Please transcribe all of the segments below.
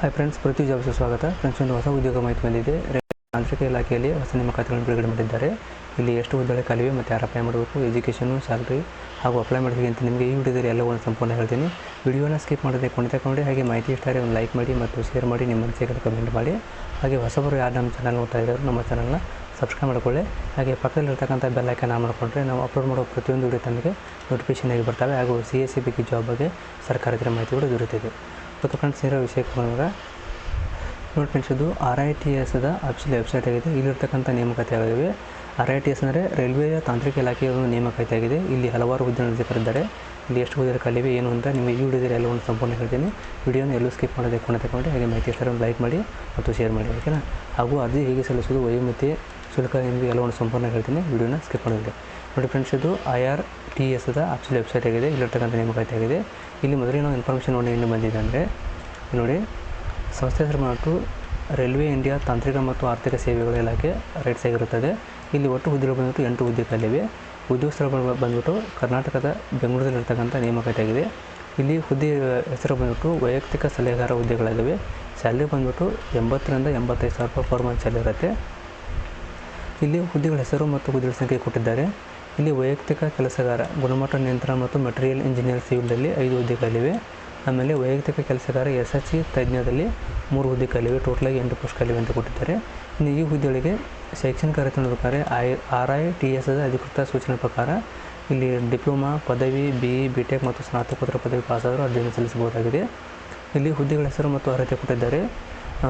Hi friends ಪ್ರತಿ ಜಾಬ್ಸ್ಗೆ ಸ್ವಾಗತ. Friends ಒಂದು ಹೊಸ ಉದ್ಯೋಗ ಮಾಹಿತಿ ಬಂದಿದೆ. ತಾಂತ್ರಿಕ ಇಲಾಖೆಯಲ್ಲಿ ಹೊಸ ನೇಮಕಾತಿಗಳನ್ನು ಬಿಡುಗಡೆ ಮಾಡಿದ್ದಾರೆ. ಇಲ್ಲಿ ಎಷ್ಟು ಹುದ್ದೆಗಳ ಖಾಲಿವೆ ಮತ್ತು ಯಾರು ಅಪ್ಲೈ ಮಾಡಬೇಕು ಎಜುಕೇಷನು ಸ್ಯಾಲ್ರಿ ಹಾಗೂ ಅಪ್ಲೈ ಮಾಡಬೇಕು ಅಂತ ನಿಮಗೆ ಈ ವಿಡಿಯೋದಲ್ಲಿ ಎಲ್ಲವನ್ನು ಸಂಪೂರ್ಣ ಹೇಳ್ತೀನಿ. ವಿಡಿಯೋನ ಸ್ಕಿಪ್ ಮಾಡದೆ ಕೊನೆ ಕೊಂಡು ಹಾಗೆ ಮಾಹಿತಿ ಇಷ್ಟಾರೆ ಒಂದು ಲೈಕ್ ಮಾಡಿ ಮತ್ತು ಶೇರ್ ಮಾಡಿ, ನಿಮ್ಮ ಮನಸ್ಸಿಗೆ ಕಮೆಂಟ್ ಮಾಡಿ. ಹಾಗೆ ಹೊಸಬರು ಯಾರು ನಮ್ಮ ಚಾನಲ್ ನೋಡ್ತಾ ಇದ್ದಾರೆ ನಮ್ಮ ಚಾನಲ್ನ ಸಬ್ಸ್ಕ್ರೈಬ್ ಮಾಡಿಕೊಳ್ಳಿ. ಹಾಗೆ ಪಕ್ಕದಲ್ಲಿರ್ತಕ್ಕಂಥ ಬೆಲ್ ಐಕನ್ ಆನ್ ಮಾಡಿಕೊಂಡ್ರೆ ನಾವು ಅಪ್ಲೋಡ್ ಮಾಡೋ ಪ್ರತಿಯೊಂದು ವಿಡಿಯೋ ತಮಗೆ ನೋಟಿಫಿಕೇಷನ್ ಆಗಿ ಬರ್ತವೆ. ಹಾಗೂ ಸಿ ಎಸ್ ಸಿ ಬಗ್ಗೆ ಜಾಬ್ ಬಗ್ಗೆ ಮಾಹಿತಿ ಕೂಡ ದೊರೆತಿದೆ ಮತ್ತು ಫ್ರೆಂಡ್ಸ್, ಇರೋ ವಿಷಯಕ್ಕೆ ಬಂದಾಗ ನೋಡಿ ಫ್ರೆಂಡ್ಸ್ ಇದು ಆರ್ ಐ ಟಿ ಎಸ್ದ ಅಫಿಷಿಯಲ್ ವೆಬ್ಸೈಟ್ ಆಗಿದೆ. ಇಲ್ಲಿರ್ತಕ್ಕಂಥ ನೇಮಕಾತಿಯಾಗಿವೆ. ಆರ್ ಐ ಟಿ ಎಸ್ ಅಂದರೆ ರೈಲ್ವೆಯ ತಾಂತ್ರಿಕ ಇಲಾಖೆಯ ಒಂದು ನೇಮಕಾತಿ ಆಗಿದೆ ಇಲ್ಲಿ ಹಲವಾರು ಹುದ್ದೆಗಳನ್ನು ಇಲ್ಲಿ ಎಷ್ಟು ಹುದ್ದೆ ಕಲಿವೆ, ಏನು ಅಂತ ನಿಮಗೆ ಈ ವಿಡಿಯೋದಲ್ಲಿ ಒಂದು ಸಂಪೂರ್ಣ ಹೇಳ್ತೀನಿ. ವಿಡಿಯೋನ ಎಲ್ಲೂ ಸ್ಕಿಪ್ ಮಾಡೋದೇ ಕೊಂಡು ತಗೊಂಡು ಹಾಗೆ ಮಾಹಿತಿ ಸರ್ ಒಂದು ಲೈಕ್ ಮಾಡಿ ಮತ್ತು ಶೇರ್ ಮಾಡಿ, ಓಕೆನಾ? ಹಾಗೂ ಅರ್ಜಿ ಹೇಗೆ ಸಲ್ಲಿಸೋದು ವಯೋಮಿತಿ, ಶುಲ್ಕ ನಿಮಗೆ ಒಂದು ಸಂಪೂರ್ಣ ಹೇಳ್ತೀನಿ. ವಿಡಿಯೋನ ಸ್ಕಿಪ್ ಮಾಡೋದಿಲ್ಲ ನೋಡಿ ಫ್ರೆಂಡ್ಸ್ ಇದು ಐ ಆರ್ ಟಿ ಎಸ್ ಅದ ಆಕ್ಚುಲಿ ವೆಬ್ಸೈಟ್ ಆಗಿದೆ. ಇಲ್ಲಿರ್ತಕ್ಕಂಥ ನೇಮಕಾತಿ ಆಗಿದೆ ಇಲ್ಲಿ ಮೊದಲಿನ ಇನ್ಫಾರ್ಮೇಷನ್ ನೋಡಿ ಏನು ಬಂದಿದೆ ಅಂದರೆ ನೋಡಿ, ಸಂಸ್ಥೆ ಹೆಸರು ಮಾಡಿಟ್ಟು ರೈಲ್ವೆ ಇಂಡಿಯಾ ತಾಂತ್ರಿಕ ಮತ್ತು ಆರ್ಥಿಕ ಸೇವೆಗಳ ಇಲಾಖೆ ರೈಟ್ಸ್ ಆಗಿರುತ್ತದೆ ಇಲ್ಲಿ ಒಟ್ಟು ಹುದ್ದೆಗಳು ಬಂದ್ಬಿಟ್ಟು ಎಂಟು ಹುದ್ದೆ ಉದ್ಯೋಗ ಸ್ಥಳಗಳು ಬಂದ್ಬಿಟ್ಟು ಕರ್ನಾಟಕದ ಬೆಂಗಳೂರಲ್ಲಿರ್ತಕ್ಕಂಥ ನೇಮಕಾತಿ ಆಗಿದೆ ಇಲ್ಲಿ ಹುದ್ದೆ ಹೆಸರು ಬಂದ್ಬಿಟ್ಟು ವೈಯಕ್ತಿಕ ಸಲಹೆಗಾರ ಹುದ್ದೆಗಳಾಗಿವೆ. ಸ್ಯಾಲ್ರಿ ಬಂದ್ಬಿಟ್ಟು ಎಂಬತ್ತರಿಂದ ಎಂಬತ್ತೈದು ಸಾವಿರ ರೂಪಾಯಿ ಪರ್ ಮಂತ್ ಸ್ಯಾಲ್ರಿ ಇರುತ್ತೆ. ಇಲ್ಲಿ ಹುದ್ದೆಗಳ ಹೆಸರು ಮತ್ತು ಹುದ್ದೆಗಳ ಸಂಖ್ಯೆ ಕೊಟ್ಟಿದ್ದಾರೆ. ಇಲ್ಲಿ ವೈಯಕ್ತಿಕ ಕೆಲಸಗಾರ, ಗುಣಮಟ್ಟ ನಿಯಂತ್ರಣ ಮತ್ತು ಮೆಟೀರಿಯಲ್ ಇಂಜಿನಿಯರ್ ಸಿವಿಲ್ದಲ್ಲಿ ಐದು ಹುದ್ದೆಗಳಿವೆ. ಆಮೇಲೆ ವೈಯಕ್ತಿಕ ಕೆಲಸಗಾರ ಎಸ್ ಎಚ್ ಸಿ ತಜ್ಞದಲ್ಲಿ ಮೂರು ಹುದ್ದೆಗಳಿವೆ. ಟೋಟಲ್ ಟೋಟಲಾಗಿ ಎಂಟು ಪೋಸ್ಟ್ ಖಾಲಿವೆ ಅಂತ ಕೊಟ್ಟಿದ್ದಾರೆ. ಇನ್ನು ಈ ಹುದ್ದೆಗಳಿಗೆ ಶೈಕ್ಷಣಿಕ ಅರ್ಹತೆ ಪ್ರಕಾರ I R I T S ಅಧಿಕೃತ ಸೂಚನೆ ಪ್ರಕಾರ ಇಲ್ಲಿ ಡಿಪ್ಲೊಮಾ, ಪದವಿ ಬಿ ಇ ಬಿ ಟೆಕ್ ಮತ್ತು ಸ್ನಾತಕೋತ್ತರ ಪದವಿ ಪಾಸಾದರೂ ಅರ್ಜಿಯನ್ನು ಸಲ್ಲಿಸಬಹುದಾಗಿದೆ. ಇಲ್ಲಿ ಹುದ್ದೆಗಳ ಹೆಸರು ಮತ್ತು ಅರ್ಹತೆ ಕೊಟ್ಟಿದ್ದಾರೆ.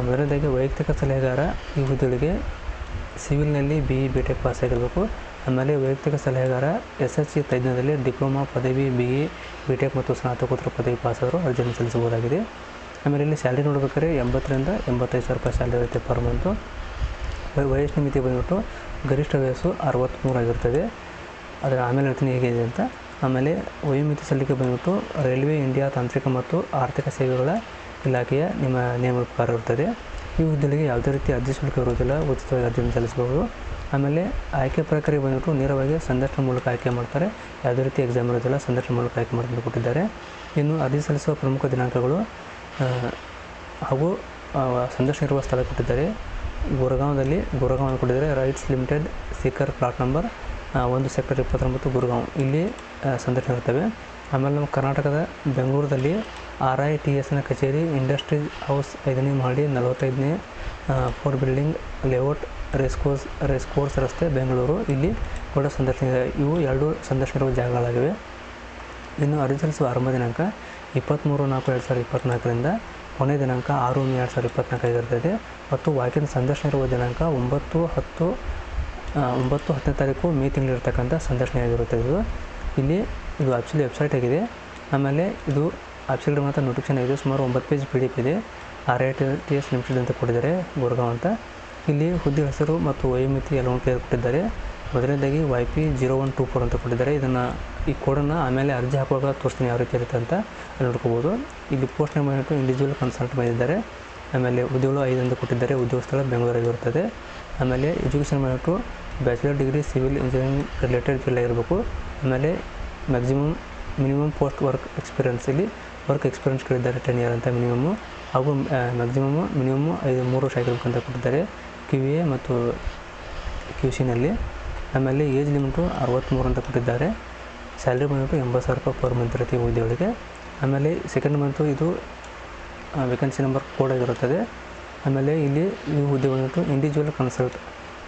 ಮೊದಲನೇದಾಗಿ ವೈಯಕ್ತಿಕ ಸಲಹೆಗಾರ ಈ ಹುದ್ದೆಗಳಿಗೆ ಸಿವಿಲ್ನಲ್ಲಿ B E B tech pass ಆಗಿರಬೇಕು ಆಮೇಲೆ ವೈಯಕ್ತಿಕ ಸಲಹೆಗಾರ ಎಸ್ ಎಸ್ ಸಿ ತಜ್ಞದಲ್ಲಿ ಡಿಪ್ಲೊಮಾ ಪದವಿ ಬಿ ಇ ಬಿ ಟೆಕ್ ಮತ್ತು ಸ್ನಾತಕೋತ್ತರ ಪದವಿ ಪಾಸಾದರೂ ಅರ್ಜಿಯನ್ನು ಸಲ್ಲಿಸಬಹುದಾಗಿದೆ. ಆಮೇಲೆ ಇಲ್ಲಿ ಸ್ಯಾಲ್ರಿ ನೋಡ್ಬೇಕಾದ್ರೆ ಎಂಬತ್ತರಿಂದ ಎಂಬತ್ತೈದು ಸಾವಿರ ರೂಪಾಯಿ ಸ್ಯಾಲ್ರಿ ಇರುತ್ತೆ ಪರ್ ಮಂತು. ವಯ- ವಯಸ್ಸಿನ ಮಿತಿ ಬಂದ್ಬಿಟ್ಟು ಗರಿಷ್ಠ ವಯಸ್ಸು ಅರವತ್ತ್ಮೂರು ಆಗಿರ್ತದೆ. ಅದರ ಆಮೇಲೆ ಹೇಳ್ತೀನಿ ಹೇಗಿದೆ ಅಂತ. ಆಮೇಲೆ ವಯೋಮಿತಿ ಸಲ್ಲಿಕೆ ಬಂದ್ಬಿಟ್ಟು ರೈಲ್ವೆ, ಇಂಡಿಯಾ ತಾಂತ್ರಿಕ ಮತ್ತು ಆರ್ಥಿಕ ಸೇವೆಗಳ ಇಲಾಖೆಯ ನಿಮ್ಮ ನೇಮಕಾರ ಇರ್ತದೆ ಈ ಹುದ್ದೆಗಳಿಗೆ ಯಾವುದೇ ರೀತಿ ಅರ್ಜಿ ಶುಲ್ಕ ಇರುವುದಿಲ್ಲ, ಉಚಿತವಾಗಿ ಅರ್ಜಿಯನ್ನು ಸಲ್ಲಿಸಬಹುದು. ಆಮೇಲೆ ಆಯ್ಕೆ ಪ್ರಕ್ರಿಯೆ ಬಂದುಬಿಟ್ಟು ನೇರವಾಗಿ ಸಂದರ್ಶನ ಮೂಲಕ ಆಯ್ಕೆ ಮಾಡ್ತಾರೆ. ಯಾವುದೇ ರೀತಿ ಎಕ್ಸಾಮ್ ಇರೋದಿಲ್ಲ, ಸಂದರ್ಶನ ಮೂಲಕ ಆಯ್ಕೆ ಮಾಡೋದನ್ನು ಕೊಟ್ಟಿದ್ದಾರೆ. ಇನ್ನು ಅರ್ಜಿ ಸಲ್ಲಿಸುವ ಪ್ರಮುಖ ದಿನಾಂಕಗಳು ಹಾಗೂ ಸಂದರ್ಶನ ಇರುವ ಸ್ಥಳ ಕೊಟ್ಟಿದ್ದಾರೆ. ಗುರಗಾಂವದಲ್ಲಿ ಗುರಗಾಂವ್ ಕೊಟ್ಟಿದ್ದಾರೆ RITES limited Shikhar plot number ಒಂದು ಸೆಕ್ಟರ್ ಇಪ್ಪತ್ತೊಂಬತ್ತು ಗುರುಗಾಂವ್. ಇಲ್ಲಿ ಸಂದರ್ಶನ ಇರ್ತವೆ. ಆಮೇಲೆ ನಮ್ಮ ಕರ್ನಾಟಕದ ಬೆಂಗಳೂರಲ್ಲಿ ಆರ್ ಐ ಟಿ ಎಸ್ನ ಕಚೇರಿ ಇಂಡಸ್ಟ್ರೀಸ್ ಹೌಸ್ ಐದನೇ ಮಹಡಿ, ನಲವತ್ತೈದನೇ four building, layout racecourse racecourse ರಸ್ತೆ ಬೆಂಗಳೂರು. ಇಲ್ಲಿ ಕೂಡ ಸಂದರ್ಶನ. ಇವು ಎರಡು ಸಂದರ್ಶನ ಇರುವ ಜಾಗಗಳಾಗಿವೆ. ಇನ್ನು ಅರ್ಜಿ ಸಲ್ಲಿಸುವ ಆರಂಭ ದಿನಾಂಕ ಇಪ್ಪತ್ತ್ಮೂರು ನಾಲ್ಕು ಎರಡು ಸಾವಿರದ ಇಪ್ಪತ್ತ್ನಾಲ್ಕರಿಂದ ಕೊನೆ ದಿನಾಂಕ ಆರು ಮೇ ಎರಡು ಸಾವಿರದ ಇಪ್ಪತ್ತ್ನಾಲ್ಕು ಆಗಿರ್ತದೆ ಮತ್ತು ವಾಕಿನ ಸಂದರ್ಶನ ಇರುವ ದಿನಾಂಕ ಒಂಬತ್ತು ಹತ್ತು ಒಂಬತ್ತು ಹತ್ತನೇ ತಾರೀಕು ಮೇ ತಿಂಗಳಿರ್ತಕ್ಕಂಥ ಸಂದರ್ಶನ ಆಗಿರುತ್ತದೆ ಇದು. ಇಲ್ಲಿ ಇದು ಆ್ಯಕ್ಚುಲಿ ವೆಬ್ಸೈಟ್ ಆಗಿದೆ. ಆಮೇಲೆ ಇದು ಆ್ಯಕ್ಚುಲಿ ಮಾತ್ರ ನೋಟಿಫಿಕೇಶನ್ ಆಗಿದೆ. ಸುಮಾರು ಒಂಬತ್ತು ಪೇಜ್ ಪಿ ಡಿ ಎಫ್ ಇದೆ. R I T S limited ಅಂತ ಕೊಟ್ಟಿದ್ದಾರೆ ಗುರ್ಗಾಂವ್ ಅಂತ. ಇಲ್ಲಿ ಹುದ್ದೆ ಹೆಸರು ಮತ್ತು ವಯೋಮಿತಿ ಎಲ್ಲವನ್ನು ಕೊಟ್ಟಿದ್ದಾರೆ ಮೊದಲನೇದಾಗಿ Y P zero one two four ಅಂತ ಕೊಟ್ಟಿದ್ದಾರೆ. ಇದನ್ನು ಈ ಕೋಡನ್ನು ಆಮೇಲೆ ಅರ್ಜಿ ಹಾಕುವಾಗ ತೋರಿಸ್ತೀನಿ ಯಾವ ರೀತಿ ಇರುತ್ತೆ ಅಂತ ಅಲ್ಲಿ ನೋಡ್ಕೋಬೋದು. ಇಲ್ಲಿ ಪೋಸ್ಟ್ ನೇಮ್ ಬಂದ್ಬಿಟ್ಟು ಇಂಡಿವಿಜುವಲ್ ಕನ್ಸಲ್ಟ್ ಬಂದಿದ್ದಾರೆ ಆಮೇಲೆ ಉದ್ಯೋಗ ಐದು ಅಂತ ಕೊಟ್ಟಿದ್ದಾರೆ. ಉದ್ಯೋಗ ಸ್ಥಳ ಬೆಂಗಳೂರಲ್ಲಿ ಇರ್ತದೆ ಆಮೇಲೆ ಎಜುಕೇಷನ್ ಬಂದ್ಬಿಟ್ಟು bachelor degree civil engineering related field ಆಗಿರಬೇಕು. ಆಮೇಲೆ maximum minimum post work experience ಇಲ್ಲಿ ವರ್ಕ್ ಎಕ್ಸ್ಪೀರಿಯನ್ಸ್ ಕೇಳಿದ್ದಾರೆ ಟೆನ್ ಇಯರ್ ಅಂತ ಮಿನಿಮಮ್ಮು ಹಾಗೂ ಮ್ಯಾಕ್ಸಿಮಮ್ಮು ಮಿನಿಮಮ್ ಐದು, ಮೂರು ವರ್ಷ ಆಗಿರ್ಬೇಕಂತ ಅಂತ ಕೊಟ್ಟಿದ್ದಾರೆ. ಕ್ಯೂ ಎ ಮತ್ತು ಕ್ಯೂ ಸಿನಲ್ಲಿ ಆಮೇಲೆ ಏಜ್ ಲಿಮಿಟು ಅರವತ್ತ್ಮೂರು ಅಂತ ಕೊಟ್ಟಿದ್ದಾರೆ. ಸ್ಯಾಲ್ರಿ ಬಂದ್ಬಿಟ್ಟು ಎಂಬತ್ತು ಸಾವಿರ ರೂಪಾಯಿ ಪರ್ ಮಂತ್ ಇರುತ್ತೆ ಹುದ್ದೆಗಳಿಗೆ ಆಮೇಲೆ ಸೆಕೆಂಡ್ ಮಂತು ಇದು ವೇಕೆನ್ಸಿ ನಂಬರ್ ಕೋಡ್ ಆಗಿರುತ್ತದೆ. ಆಮೇಲೆ ಇಲ್ಲಿ ಈ ಹುದ್ದೆ ಬಂದ್ಬಿಟ್ಟು ಇಂಡಿವಿಜುವಲ್ ಕನ್ಸಲ್ಟ್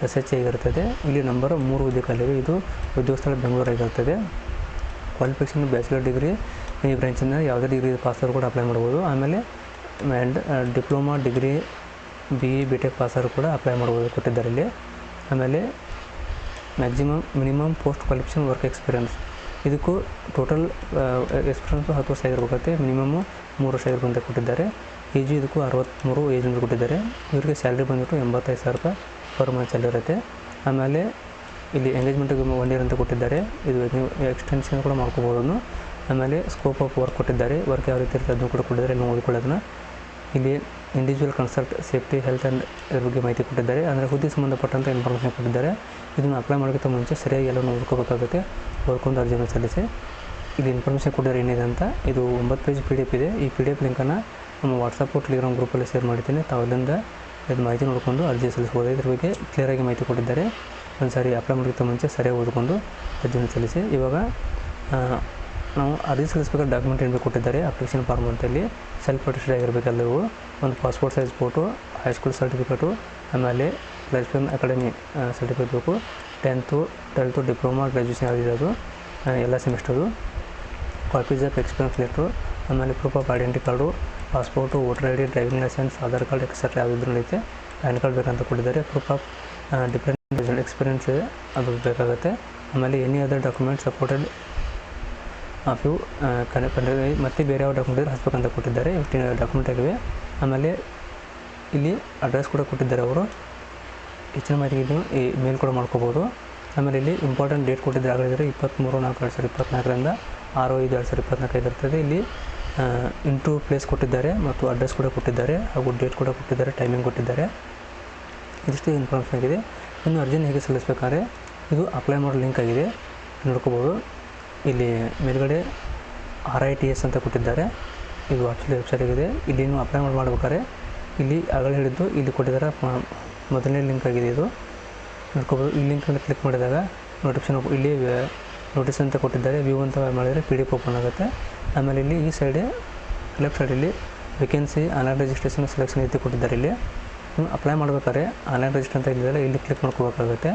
ಎಸ್ ಎಚ್ ಆಗಿರುತ್ತದೆ. ಇಲ್ಲಿ ನಂಬರ್ ಮೂರು ಹುದ್ದೆ ಖಾಲಿವೆ ಇದು ಉದ್ಯೋಗ ಸ್ಥಳ ಬೆಂಗಳೂರಾಗಿರುತ್ತದೆ ಕ್ವಾಲಿಫಿಕೇಷನ್ ಬ್ಯಾಚುಲರ್ ಡಿಗ್ರಿ ಈ ಬ್ರಾಂಚಿನ ಯಾವುದೇ ಡಿಗ್ರಿ ಪಾಸಾದ್ರು ಕೂಡ ಅಪ್ಲೈ ಮಾಡ್ಬೋದು. ಆಮೇಲೆ and diploma degree B E B tech ಪಾಸರು ಕೂಡ ಅಪ್ಲೈ ಮಾಡ್ಬೋದು ಕೊಟ್ಟಿದ್ದಾರೆ ಇಲ್ಲಿ ಆಮೇಲೆ maximum minimum post qualification work experience ಇದಕ್ಕೂ ಟೋಟಲ್ ಎಕ್ಸ್ಪೀರಿಯನ್ಸು ಹತ್ತು ವರ್ಷ ಆಗಿರ್ಬೇಕಾಗುತ್ತೆ. ಮಿನಿಮಮ್ಮು ಮೂರು ವರ್ಷ ಆಗಿರ್ಬೋದು ಅಂತ ಕೊಟ್ಟಿದ್ದಾರೆ. ಏಜು ಇದಕ್ಕೂ ಅರವತ್ತ್ಮೂರು ಏಜ್ ಅಂತ ಕೊಟ್ಟಿದ್ದಾರೆ. ಇವರಿಗೆ ಸ್ಯಾಲ್ರಿ ಬಂದ್ಬಿಟ್ಟು ಎಂಬತ್ತೈದು ಸಾವಿರ ರೂಪಾಯಿ ಪರ್ ಮಂತ್ ಸ್ಯಾಲ್ರಿ ಇರುತ್ತೆ. ಆಮೇಲೆ ಇಲ್ಲಿ ಎಂಗೇಜ್ಮೆಂಟಿಗೆ ಒನ್ ಇಯರ್ ಅಂತ ಕೊಟ್ಟಿದ್ದಾರೆ. ಇದು ನೀವು ಎಕ್ಸ್ಟೆನ್ಷನ್ ಕೂಡ ಮಾಡ್ಕೋಬೋದು ಆಮೇಲೆ ಸ್ಕೋಪ್ ಆಫ್ ವರ್ಕ್ ಕೊಟ್ಟಿದ್ದಾರೆ. ವರ್ಕ್ ಯಾವ ರೀತಿ ಇರುತ್ತೆ ಅದನ್ನು ಕೂಡ ಕೊಟ್ಟಿದ್ದಾರೆ. ಇಲ್ಲಿ ಓದ್ಕೊಳ್ಳೋದನ್ನ. ಇಲ್ಲಿ individual consult safety health and ಇದ್ರ ಬಗ್ಗೆ ಮಾಹಿತಿ ಕೊಟ್ಟಿದ್ದಾರೆ. ಅಂದರೆ ಹುದ್ದೆ ಸಂಬಂಧಪಟ್ಟಂಥ ಇನ್ಫಾರ್ಮೇಷನ್ ಕೊಟ್ಟಿದ್ದಾರೆ. ಇದನ್ನು ಅಪ್ಲೈ ಮಾಡೋಕ್ಕಿಂತ ಮುಂಚೆ ಸರಿಯಾಗಿ ಎಲ್ಲ ಓದ್ಕೋಬೇಕಾಗುತ್ತೆ ಓದ್ಕೊಂಡು ಅರ್ಜಿಯನ್ನು ಸಲ್ಲಿಸಿ. ಇದು ಇನ್ಫಾರ್ಮೇಷನ್ ಕೊಟ್ಟಿದ್ದಾರೆ ಏನಿದೆ ಅಂತ. ಇದು ಒಂಬತ್ತು ಪೇಜ್ ಪಿ ಡಿ ಎಫ್ ಇದೆ. ಈ ಪಿ ಡಿ ಎಫ್ ಲಿಂಕನ್ನು ನಮ್ಮ ವಾಟ್ಸಪ್ ಟೆಲಿಗ್ರಾಮ್ ಗ್ರೂಪಲ್ಲಿ ಶೇರ್ ಮಾಡಿದ್ದೀನಿ. ತಾವು ಅಲ್ಲಿಂದ ಇದು ಮಾಹಿತಿ ನೋಡಿಕೊಂಡು ಅರ್ಜಿ ಸಲ್ಲಿಸ್ಬೋದು ಇದ್ರ ಬಗ್ಗೆ ಕ್ಲಿಯರಾಗಿ ಮಾಹಿತಿ ಕೊಟ್ಟಿದ್ದಾರೆ. ಒಂದು ಸಾರಿ ಅಪ್ಲೈ ಮಾಡೋಕ್ಕಿಂತ ಮುಂಚೆ ಸರಿಯಾಗಿ ಓದ್ಕೊಂಡು ಅರ್ಜಿಯನ್ನು ಸಲ್ಲಿಸಿ. ಇವಾಗ ನಾವು ಅರ್ಜಿ ಸಲ್ಲಿಸಬೇಕಾದ ಡಾಕ್ಯುಮೆಂಟ್ ಏನು ಕೊಟ್ಟಿದ್ದಾರೆ ಅಪ್ಲಿಕೇಶನ್ ಫಾರ್ಮ್ ಅಂತಲ್ಲಿ ಸೆಲ್ಫ್ ಅಟೆಸ್ಟೆಡ್ ಆಗಿರಬೇಕೆಲ್ಲವೂ ಒಂದು passport size photo high school certificate ಆಮೇಲೆ ಲೈಫ್ ಅಕಾಡೆಮಿ ಸರ್ಟಿಫಿಕೇಟ್ ಬೇಕು. ಟೆಂತು ಟ್ವೆಲ್ತು ಡಿಪ್ಲೊಮಾ ಗ್ರ್ಯಾಜುಯೇಷನ್ ಆಗಿರೋದು ಎಲ್ಲ semester copies of experience letter ಆಮೇಲೆ proof of identity card passport voter I D driving licence Aadhaar card etcetera ಯಾವುದಿದ್ರು ಐತೆ. PAN card ಬೇಕಂತ ಕೊಟ್ಟಿದ್ದಾರೆ. Proof of depend experience ಅದು ಬೇಕಾಗುತ್ತೆ. ಆಮೇಲೆ any other document supported of you ಮತ್ತು ಬೇರೆ ಯಾವ ಡಾಕ್ಯುಮೆಂಟ್ ಇದ್ರೆ ಹಚ್ಬೇಕಂತ ಕೊಟ್ಟಿದ್ದಾರೆ. ಫಿಫ್ಟೀನ್ ಡಾಕ್ಯುಮೆಂಟ್ ಆಗಿವೆ ಆಮೇಲೆ ಇಲ್ಲಿ ಅಡ್ರೆಸ್ ಕೂಡ ಕೊಟ್ಟಿದ್ದಾರೆ ಅವರು. ಹೆಚ್ಚಿನ ಮಾಹಿತಿಗೆ ನೀವು ಈ ಮೇಲ್ ಕೂಡ ಮಾಡ್ಕೋಬೋದು. ಆಮೇಲೆ ಇಲ್ಲಿ ಇಂಪಾರ್ಟೆಂಟ್ ಡೇಟ್ ಕೊಟ್ಟಿದ್ದಾರೆ. ಆಗಲಿದ್ದಾರೆ ಇಪ್ಪತ್ತ್ಮೂರು ನಾಲ್ಕು ಎರಡು ಸಾವಿರದ ಇಪ್ಪತ್ನಾಲ್ಕರಿಂದ ಆರು ಐದು ಎರಡು ಸಾವಿರದ ಇಪ್ಪತ್ನಾಲ್ಕೈದು ಇರ್ತದೆ. ಇಲ್ಲಿ ಇಂಟು ಪ್ಲೇಸ್ ಕೊಟ್ಟಿದ್ದಾರೆ ಮತ್ತು ಅಡ್ರೆಸ್ ಕೂಡ ಕೊಟ್ಟಿದ್ದಾರೆ ಹಾಗೂ ಡೇಟ್ ಕೂಡ ಕೊಟ್ಟಿದ್ದಾರೆ ಟೈಮಿಂಗ್ ಕೊಟ್ಟಿದ್ದಾರೆ. ಇದಿಷ್ಟು ಇನ್ಫಾರ್ಮೇಷನ್ ಆಗಿದೆ. ಇನ್ನು ಅರ್ಜಿನ ಹೇಗೆ ಸಲ್ಲಿಸಬೇಕಾದ್ರೆ, ಇದು ಅಪ್ಲೈ ಮಾಡೋ ಲಿಂಕ್ ಆಗಿದೆ. ನೋಡ್ಕೋಬೋದು. ಇಲ್ಲಿ ಮೇಲ್ಗಡೆ ಆರ್ ಐ ಟಿ ಎಸ್ ಅಂತ ಕೊಟ್ಟಿದ್ದಾರೆ. ಇದು ಆಕ್ಚುಲಿ ವೆಬ್ಸೈಟ್ ಆಗಿದೆ. ಇಲ್ಲಿ ನೀವು ಅಪ್ಲೈ ಮಾಡಿ, ಮಾಡ್ಬೇಕಾದ್ರೆ ಇಲ್ಲಿ ಆಗಲೇ ಹಿಡಿದು ಇಲ್ಲಿ ಕೊಟ್ಟಿದ್ದಾರೆ. ಮೊದಲನೇ ಲಿಂಕ್ ಆಗಿದೆ ಇದು. ನೋಡ್ಕೋಬೋದು. ಈ ಲಿಂಕನ್ನು ಕ್ಲಿಕ್ ಮಾಡಿದಾಗ ನೋಟಿಫಿಕೇಶನ್ ಇಲ್ಲಿ ನೋಟಿಸ್ ಅಂತ ಕೊಟ್ಟಿದ್ದಾರೆ. ವ್ಯೂ ಅಂತ ಮಾಡಿದರೆ ಪಿ ಡಿ ಎಫ್ ಓಪನ್ ಆಗುತ್ತೆ. ಆಮೇಲೆ ಇಲ್ಲಿ ಈ ಸೈಡೆ ಲೆಫ್ಟ್ ಸೈಡಲ್ಲಿ ವೇಕೆನ್ಸಿ ಆನ್ಲೈನ್ ರಿಜಿಸ್ಟ್ರೇಷನ್ ಸೆಲೆಕ್ಷನ್ ಐತಿ ಕೊಟ್ಟಿದ್ದಾರೆ ಇಲ್ಲಿ. ನೀವು ಅಪ್ಲೈ ಮಾಡ್ಬೇಕಾದ್ರೆ ಆನ್ಲೈನ್ ರಿಜಿಸ್ಟರ್ ಅಂತ ಇದ್ದಾರೆ ಇಲ್ಲಿ ಕ್ಲಿಕ್ ಮಾಡ್ಕೋಬೇಕಾಗುತ್ತೆ.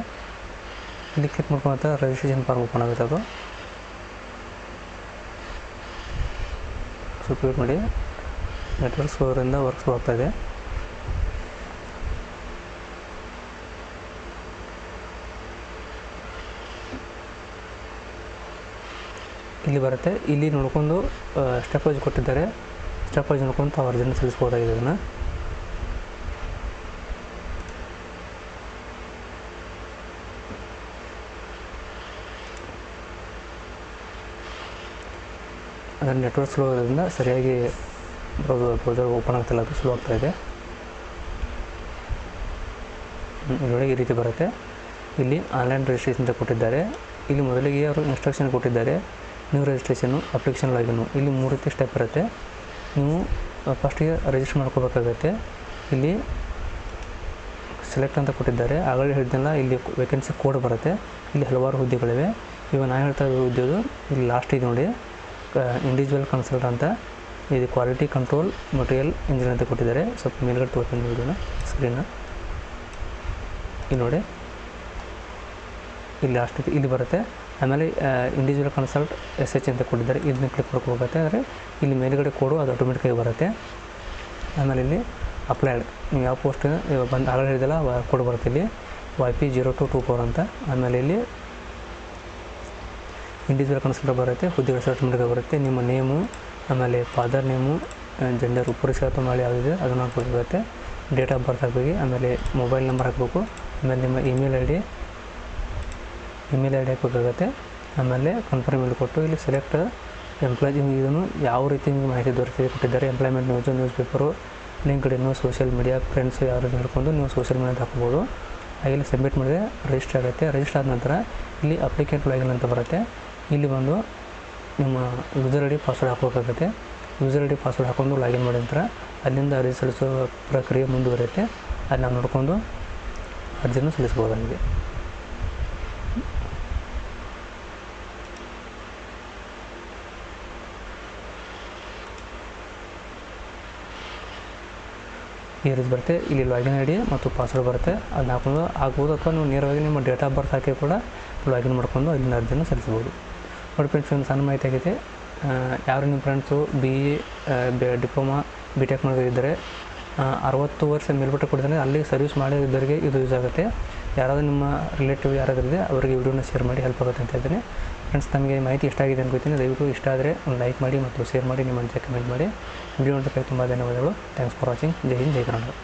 ಇಲ್ಲಿ ಕ್ಲಿಕ್ ಮಾಡ್ಕೊಂತ ರಿಜಿಸ್ಟ್ರೇಷನ್ ಫಾರ್ಮ್ ಓಪನ್ ಆಗುತ್ತೆ ಅದು. ವೇಟ್ ಮಾಡಿ ನೆಟ್ವರ್ಕ್ ಸ್ಲೋರಿಂದ ವರ್ಕ್ ಸ್ಲೋ ಆಗ್ತಾ ಇದೆ. ಇಲ್ಲಿ ಬರುತ್ತೆ. ಇಲ್ಲಿ ನೋಡ್ಕೊಂಡು ಸ್ಟೆಪ್ ವೈಸ್ ಕೊಟ್ಟಿದ್ದಾರೆ. ಸ್ಟೆಪ್ ವೈಸ್ ನೋಡ್ಕೊಂಡು ತಾವು ಅರ್ಜಿನ ಸಲ್ಲಿಸ್ಬೋದಾಗಿದೆ ಅದನ್ನು ಅದರ ನೆಟ್ವರ್ಕ್ ಸ್ಲೋ ಇರೋದ್ರಿಂದ ಸರಿಯಾಗಿ ಬ್ರೌಸರ್ ಓಪನ್ ಆಗ್ತಿಲ್ಲ, ಅದು ಸ್ಲೋ ಆಗ್ತಾ ಇದೆ. ಇದರೊಳಗೆ ಈ ರೀತಿ ಬರುತ್ತೆ. ಇಲ್ಲಿ ಆನ್ಲೈನ್ ರಿಜಿಸ್ಟ್ರೇಷನ್ ಅಂತ ಕೊಟ್ಟಿದ್ದಾರೆ. ಇಲ್ಲಿ ಮೊದಲಿಗೆ ಅವರು ಇನ್ಸ್ಟ್ರಕ್ಷನ್ ಕೊಟ್ಟಿದ್ದಾರೆ. ನ್ಯೂ ರಿಜಿಸ್ಟ್ರೇಷನು ಅಪ್ಲಿಕೇಶನ್ ಲಾಗಿನು ಇಲ್ಲಿ ಮೂರು ರೀತಿ ಸ್ಟೆಪ್ ಇರುತ್ತೆ ನೀವು ಫಸ್ಟಿಗೆ ರಿಜಿಸ್ಟರ್ ಮಾಡ್ಕೋಬೇಕಾಗತ್ತೆ. ಇಲ್ಲಿ ಸೆಲೆಕ್ಟ್ ಅಂತ ಕೊಟ್ಟಿದ್ದಾರೆ. ಆಗಲೇ ಹೇಳಿದ್ನಲ್ಲ, ಇಲ್ಲಿ ವೇಕೆನ್ಸಿ ಕೋಡ್ ಬರುತ್ತೆ. ಇಲ್ಲಿ ಹಲವಾರು ಹುದ್ದೆಗಳಿವೆ. ಇವಾಗ ನಾನು ಹೇಳ್ತಾ ಇರೋ ಹುದ್ದೆದು ಇಲ್ಲಿ ಲಾಸ್ಟ್ ಇದೆ ನೋಡಿ. ಇಂಡಿವಿಜುವಲ್ ಕನ್ಸಲ್ಟ್ ಅಂತ ಇದು ಕ್ವಾಲಿಟಿ ಕಂಟ್ರೋಲ್ ಮಟೀರಿಯಲ್ ಇಂಜಿನ್ ಅಂತ ಕೊಟ್ಟಿದ್ದಾರೆ. ಸ್ವಲ್ಪ ಮೇಲ್ಗಡೆ ತೋರ್ತೀನಿ ಇದನ್ನು ಸ್ಕ್ರೀನ್ ಇಲ್ಲಿ ನೋಡಿ. ಇಲ್ಲಿ ಅಷ್ಟು ಇಲ್ಲಿ ಬರುತ್ತೆ. ಆಮೇಲೆ ಇಂಡಿವಿಜುವಲ್ ಕನ್ಸಲ್ಟ್ ಎಸ್ ಎಚ್ ಅಂತ ಕೊಟ್ಟಿದ್ದಾರೆ. ಇದನ್ನ ಕ್ಲಿಕ್ ಮಾಡ್ಕೋಬೇಕಾಗುತ್ತೆ ಅಂದರೆ ಇಲ್ಲಿ ಮೇಲ್ಗಡೆ ಕೊಡು ಅದು ಆಟೋಮೆಟಿಕಾಗಿ ಬರುತ್ತೆ. ಆಮೇಲೆ ಇಲ್ಲಿ ಅಪ್ಲೈಡ್ ನೀವು ಯಾವ ಪೋಸ್ಟ್ ಬಂದು ಆಲ್ರೆಡಿ ಇದೆಲ್ಲ ಕೊಡು ಬರುತ್ತೆ ಇಲ್ಲಿ. Y P zero two two four ಅಂತ. ಆಮೇಲೆ ಇಲ್ಲಿ ಇಂಡಿವಿಜುವಲ್ ಕನ್ಸಲ್ಟ್ ಬರುತ್ತೆ ಹುದ್ದೆಗಳ ಸರ್ಟಿಫಿಕೇಟ್ ಬರುತ್ತೆ, ನಿಮ್ಮ ನೇಮು, ಆಮೇಲೆ ಫಾದರ್ ನೇಮು ಜೆಂಡರ್ ಪುರುಷ ಅಥವಾ ಮಹಿಳೆ ಯಾವುದಿದೆ ಅದನ್ನು ಹಾಕ್ಬೇಕಾಗುತ್ತೆ ಡೇಟ್ ಆಫ್ ಬರ್ತ್ ಹಾಕಬೇಕು ಆಮೇಲೆ ಮೊಬೈಲ್ ನಂಬರ್ ಹಾಕಬೇಕು, ಆಮೇಲೆ ನಿಮ್ಮ email I D email I D ಹಾಕಬೇಕಾಗತ್ತೆ. ಆಮೇಲೆ ಕನ್ಫರ್ಮ್ ಇಲ್ಲಿ ಕೊಟ್ಟು, ಇಲ್ಲಿ ಸೆಲೆಕ್ಟ್ ಎಂಪ್ಲಾಯ್ ಇದನ್ನು ಯಾವ ರೀತಿ ನಿಮಗೆ ಮಾಹಿತಿ ದೊರೆತಿದೆ ಕೊಟ್ಟಿದ್ದಾರೆ employment news news paper link ಇನ್ನು ಸೋಷಿಯಲ್ ಮೀಡಿಯಾ ಫ್ರೆಂಡ್ಸು ಯಾರು ಹೇಳ್ಕೊಂಡು ನೀವು ಸೋಷಿಯಲ್ ಮೀಡಿಯಾದ ಹಾಕ್ಬೋದು. ಹಾಗೆ ಸಬ್ಮಿಟ್ ಮಾಡಿದ್ರೆ ರಿಜಿಸ್ಟರ್ ಆಗುತ್ತೆ. ರಿಜಿಸ್ಟರ್ ಆದ ನಂತರ ಇಲ್ಲಿ ಅಪ್ಲಿಕೆಂಟ್ ಲಾಗಿನ್ ಅಂತ ಬರುತ್ತೆ. ಇಲ್ಲಿ ಬಂದು ನಿಮ್ಮ ಯೂಸರ್ ಐ ಡಿ ಪಾಸ್ವರ್ಡ್ ಹಾಕ್ಬೇಕಾಗತ್ತೆ. ಯೂಸರ್ ಐ ಡಿ ಪಾಸ್ವರ್ಡ್ ಹಾಕ್ಕೊಂಡು ಲಾಗಿನ್ ಮಾಡಿದ ನಂತರ ಅಲ್ಲಿಂದ ಅರ್ಜಿ ಸಲ್ಲಿಸೋ ಪ್ರಕ್ರಿಯೆ ಮುಂದುವರಿಯುತ್ತೆ. ಅಲ್ಲಿ ನಾವು ನೋಡಿಕೊಂಡು ಅರ್ಜಿಯನ್ನು ಸಲ್ಲಿಸ್ಬೋದಾಗಿದೆ ಈ ರೀತಿ ಬರುತ್ತೆ. ಇಲ್ಲಿ ಲಾಗಿನ್ ಐ ಡಿ ಮತ್ತು ಪಾಸ್ವರ್ಡ್ ಬರುತ್ತೆ. ಅದನ್ನ ಹಾಕೊಂಡು ಆಗ್ಬೋದು ಅಥವಾ ನೀವು ನೇರವಾಗಿ ನಿಮ್ಮ ಡೇಟ್ ಆಫ್ ಬರ್ತ್ ಹಾಕಿ ಕೂಡ ಲಾಗಿನ್ ಮಾಡ್ಕೊಂಡು ಅಲ್ಲಿಂದ ಅರ್ಜಿಯನ್ನು ಸಲ್ಲಿಸ್ಬೋದು ನೋಡಿ ಫ್ರೆಂಡ್ಸ್ ಒಂದು ಮಾಹಿತಿ ಆಗಿದೆ. ಯಾರು ನಿಮ್ಮ friends B A diploma B tech ಮಾಡೋದಿದ್ದರೆ ಅರವತ್ತು ವರ್ಷ ಮೇಲ್ಪಟ್ಟು ಕೊಡ್ತಾರೆ ಅಲ್ಲಿ ಸರ್ವಿಸ್ ಮಾಡಿದ್ದವರಿಗೆ ಇದು ಯೂಸ್ ಆಗುತ್ತೆ. ಯಾರಾದರೂ ನಿಮ್ಮ ರಿಲೇಟಿವ್ ಯಾರಾದರೂ ಇದೆ ಅವರಿಗೆ ವಿಡಿಯೋನ ಶೇರ್ ಮಾಡಿ ಹೆಲ್ಪ್ ಆಗುತ್ತೆ ಅಂತ ಹೇಳ್ತೀನಿ. ಫ್ರೆಂಡ್ಸ್ ನಮಗೆ ಮಾಹಿತಿ ಇಷ್ಟ ಆಗಿದೆ ಅನ್ಕೋತೀನಿ ದಯವಿಟ್ಟು ಇಷ್ಟ ಆದರೆ ಒಂದು ಲೈಕ್ ಮಾಡಿ ಮತ್ತು ಶೇರ್ ಮಾಡಿ ನಿಮ್ಮ ಕಮೆಂಟ್ ಮಾಡಿ. ವಿಡಿಯೋ ನೋಡೋದಕ್ಕೆ ತುಂಬ ಧನ್ಯವಾದಗಳು. ಥ್ಯಾಂಕ್ಸ್ ಫಾರ್ ವಾಚಿಂಗ್ ಜೈ ಹಿಂದ್, ಜೈ ಕರ್ನಾಟಕ.